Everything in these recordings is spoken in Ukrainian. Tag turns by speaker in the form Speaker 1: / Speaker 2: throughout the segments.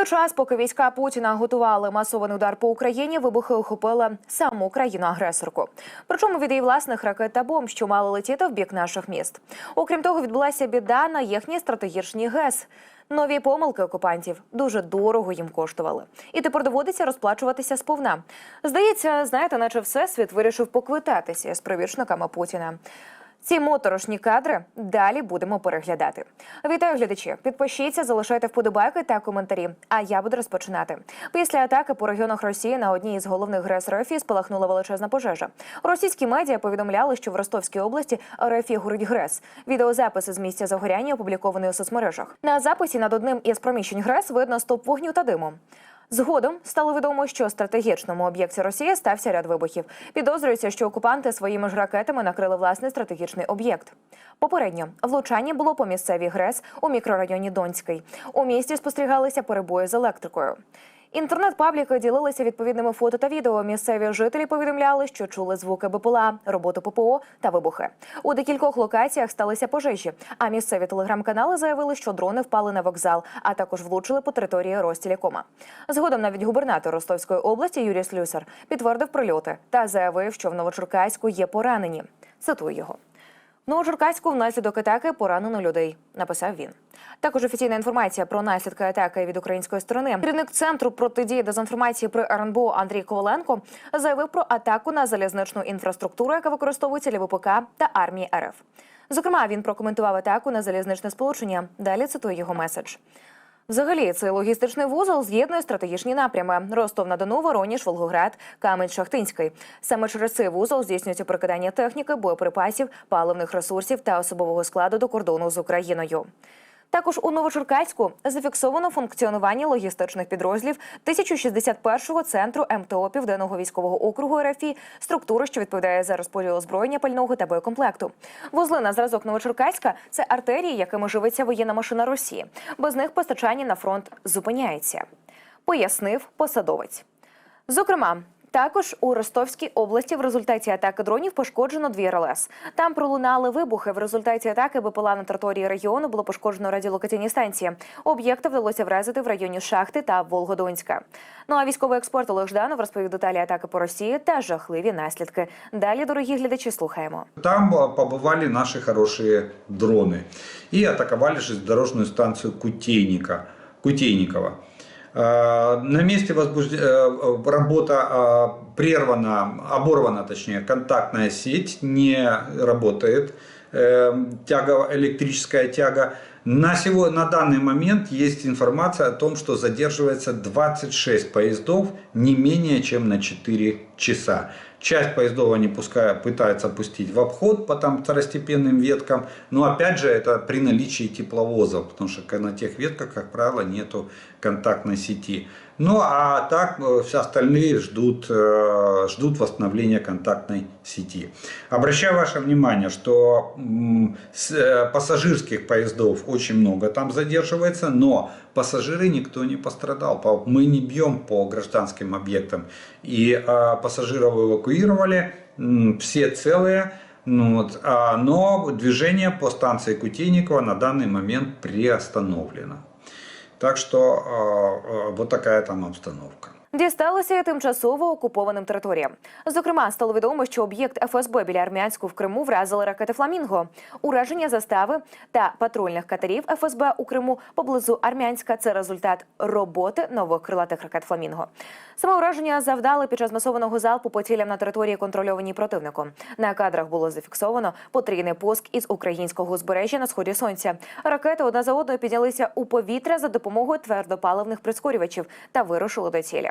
Speaker 1: той час, поки війська Путіна готували масований удар по Україні, вибухи охопили саму країну-агресорку. Причому від її власних ракет та бомб, що мали летіти в бік наших міст. Окрім того, відбулася біда на їхній стратегічній ГЕС. Нові помилки окупантів дуже дорого їм коштували, і тепер доводиться розплачуватися сповна. Здається, знаєте, наче всесвіт вирішив поквитатися з привічниками Путіна. Ці моторошні кадри далі будемо переглядати. Вітаю глядачі! Підпишіться, залишайте вподобайки та коментарі. А я буду розпочинати. Після атаки по регіонах Росії на одній із головних ГРЕС РФ спалахнула величезна пожежа. Російські медіа повідомляли, що в Ростовській області РФ горить ГРЕС. Відеозаписи з місця загоряння опубліковані у соцмережах. На записі над одним із проміщень ГРЕС видно стоп вогню та диму. Згодом стало відомо, що стратегічному об'єкті Росії стався ряд вибухів. Підозрюється, що окупанти своїми ж ракетами накрили власний стратегічний об'єкт. Попередньо влучання було по місцевій ГРЕС у мікрорайоні Донський. У місті спостерігалися перебої з електрикою. Інтернет-пабліки ділилися відповідними фото та відео. Місцеві жителі повідомляли, що чули звуки БПЛА, роботу ППО та вибухи. У декількох локаціях сталися пожежі. А місцеві телеграм-канали заявили, що дрони впали на вокзал, а також влучили по території Ростілікома. Згодом навіть губернатор Ростовської області Юрій Слюсар підтвердив прильоти та заявив, що в Новочеркаську є поранені. Цитую його. Новочеркаську внаслідок атаки поранено людей, написав він. Також офіційна інформація про наслідки атаки від української сторони. Керівник центру протидії дезінформації при РНБО Андрій Коваленко заявив про атаку на залізничну інфраструктуру, яка використовується для ВПК та армії РФ. Зокрема, він прокоментував атаку на залізничне сполучення. Далі цитую його меседж. Взагалі, цей логістичний вузол з'єднує стратегічні напрями: Ростов на Дону, Вороніж, Волгоград, Камень Шахтинський. Саме через цей вузол здійснюється прикидання техніки, боєприпасів, паливних ресурсів та особового складу до кордону з Україною. Також у Новочеркаську зафіксовано функціонування логістичних підрозділів 1061-го центру МТО Південного військового округу РФІ, структури, що відповідає за розподіл озброєння пального та боєкомплекту. Вузли на зразок Новочеркаська це артерії, якими живиться воєнна машина Росії. Без них постачання на фронт зупиняється, пояснив посадовець. Зокрема. Також у Ростовській області в результаті атаки дронів пошкоджено дві РЛС. Там пролунали вибухи. В результаті атаки БПЛА на території регіону було пошкоджено радіолокаційні станції. Об'єкти вдалося вразити в районі Шахти та Волгодонська. Ну а військовий експерт Олег Жданов розповів деталі атаки по Росії та жахливі наслідки. Далі, дорогі глядачі, слухаємо.
Speaker 2: Там а, побывали наши хорошие дроны и атаковали железнодорожную станцию Кутейника, Кутейникова. А, На месте возбужд... э, работа а, прервана, оборвана, точнее, контактная сеть не работает, э, тяга, электрическая тяга. На, сего, на данный момент есть информация о том, что задерживается 26 поездов не менее чем на 4 часа. Часть поездов они пускай, пытаются пустить в обход по там второстепенным веткам, но опять же это при наличии тепловозов, потому что на тех ветках, как правило, нету контактной сети. Ну а так э, все остальные ждут, э, ждут восстановления контактной сети. Обращаю ваше внимание, что э, пассажирских поездов очень много там задерживается, но пассажиры никто не пострадал. По- Мы не бьем по гражданским объектам. И э, пассажиров эвакуировали, все целые. Ну, вот, а, но движение по станции Кутейникова на данный момент приостановлено. Так что вот такая там обстановка.
Speaker 1: Дісталося і тимчасово окупованим територіям. Зокрема, стало відомо, що об'єкт ФСБ біля Армянську в Криму вразили ракети Фламінго. Ураження застави та патрульних катерів ФСБ у Криму поблизу Армянська це результат роботи нових крилатих ракет Фламінго. Саме ураження завдали під час масованого залпу по цілям на території, контрольованій противником. На кадрах було зафіксовано потрійний пуск із українського узбережжя на сході сонця. Ракети одна за одною піднялися у повітря за допомогою твердопаливних прискорювачів та вирушили до цілі.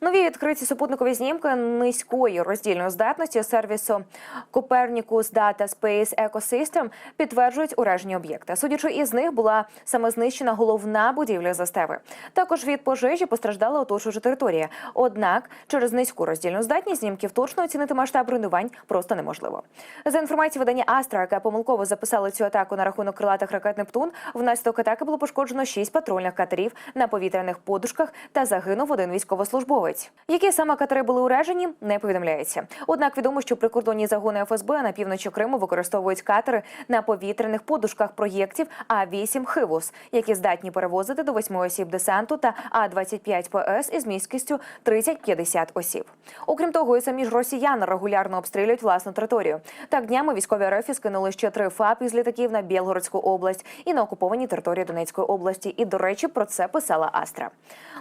Speaker 1: Нові відкриті супутникові знімки низької роздільної здатності сервісу Copernicus Data Space Ecosystem підтверджують ураження об'єкта. Судячи із них, була саме знищена головна будівля застави. Також від пожежі постраждала оточуюча територія. Однак через низьку роздільну здатність знімків точно оцінити масштаб руйнувань просто неможливо. За інформацією видання Астра, яке помилково записало цю атаку на рахунок крилатих ракет Нептун, внаслідок атаки було пошкоджено шість патрульних катерів на повітряних подушках та загинув один військовослужбовець. Подробиць. Які саме катери були уражені, не повідомляється. Однак відомо, що прикордонні загони ФСБ на півночі Криму використовують катери на повітряних подушках проєктів А-8 «Хивус», які здатні перевозити до 8 осіб десанту та А-25 ПС із міськістю 30-50 осіб. Окрім того, і самі ж росіяни регулярно обстрілюють власну територію. Так днями військові РФ скинули ще три ФАП із літаків на Білгородську область і на окуповані території Донецької області. І, до речі, про це писала Астра.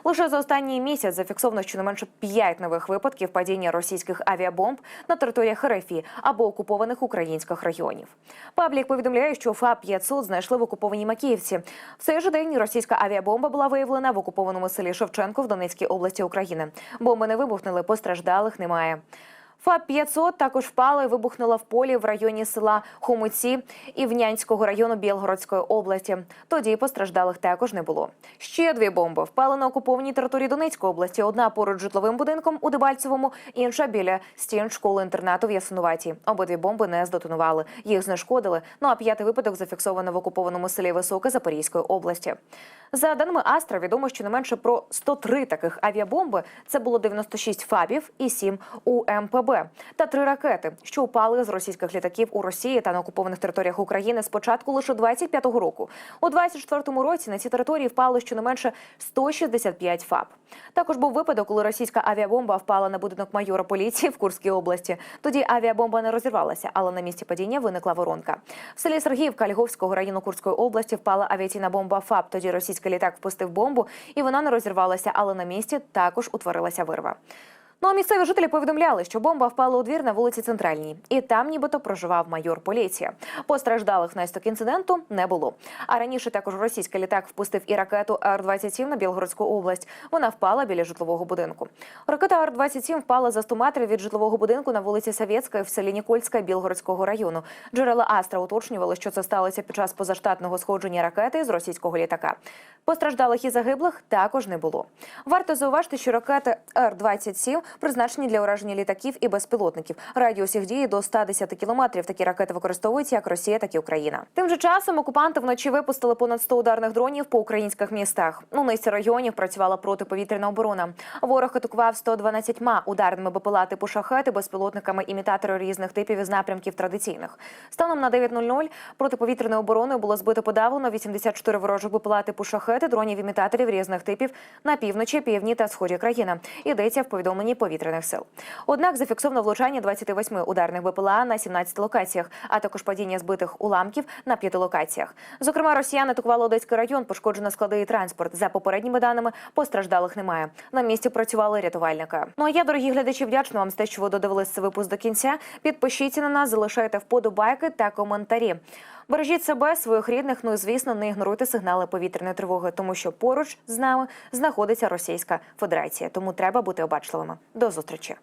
Speaker 1: Лише за останній місяць зафіксовано щонайменше 5 нових випадків падіння російських авіабомб на територіях РФ або окупованих українських регіонів. Паблік повідомляє, що фа 500 знайшли в окупованій Макіївці. В цей же день російська авіабомба була виявлена в окупованому селі Шевченко в Донецькій області України. Бомби не вибухнули, постраждалих немає. ФАП-500 також впала і вибухнула в полі в районі села Хомуці Івнянського району Білгородської області. Тоді постраждалих також не було. Ще дві бомби впали на окупованій території Донецької області. Одна поруч житловим будинком у Дебальцевому, інша біля стін школи-інтернату в Ясинуваті. Обидві бомби не здетонували. Їх знешкодили. Ну а п'ятий випадок зафіксовано в окупованому селі Високе Запорізької області. За даними Астра, відомо щонайменше про 103 таких авіабомби. Це було 96 ФАБів і 7 УМПБ та три ракети, що упали з російських літаків у Росії та на окупованих територіях України з початку лише 25-го року. У 24-му році на ці території впало щонайменше 165 ФАБ. Також був випадок, коли російська авіабомба впала на будинок майора поліції в Курській області. Тоді авіабомба не розірвалася, але на місці падіння виникла воронка. В селі Сергіївка Львовського району Курської області впала авіаційна бомба ФАБ. Тоді російський літак впустив бомбу, і вона не розірвалася, але на місці також утворилася вирва. Ну а місцеві жителі повідомляли, що бомба впала у двір на вулиці Центральній, і там нібито проживав майор поліції. Постраждалих внаслідок інциденту не було. А раніше також російський літак впустив і ракету Р-27 на Білгородську область. Вона впала біля житлового будинку. Ракета Р-27 впала за 100 метрів від житлового будинку на вулиці Савєцька в селі Нікольська Білгородського району. Джерела Астра уточнювали, що це сталося під час позаштатного сходження ракети з російського літака. Постраждалих і загиблих також не було. Варто зауважити, що ракети Р-27 призначені для ураження літаків і безпілотників. Радіус їх дії до 110 кілометрів. Такі ракети використовуються як Росія, так і Україна. Тим же часом окупанти вночі випустили понад 100 ударних дронів по українських містах. У низці районів працювала протиповітряна оборона. Ворог атакував 112 ударними БПЛА типу шахети, безпілотниками імітатори різних типів із напрямків традиційних. Станом на 9.00 протиповітряною обороною було збито подавлено 84 ворожих БПЛА типу шахети, дронів імітаторів різних типів на півночі, півдні та сході країни. Йдеться в повідомленні повітряних сил. Однак зафіксовано влучання 28 ударних БПЛА на 17 локаціях, а також падіння збитих уламків на п'яти локаціях. Зокрема, росіяни атакували Одеський район, пошкоджено склади і транспорт. За попередніми даними постраждалих немає. На місці працювали рятувальники. Ну а я, дорогі глядачі, вдячна вам за те, що ви додивились цей випуск до кінця. Підпишіться на нас, залишайте вподобайки та коментарі. Бережіть себе, своїх рідних. Ну і звісно, не ігноруйте сигнали повітряної тривоги, тому що поруч з нами знаходиться Російська Федерація. Тому треба бути обачливими. До зустрічі.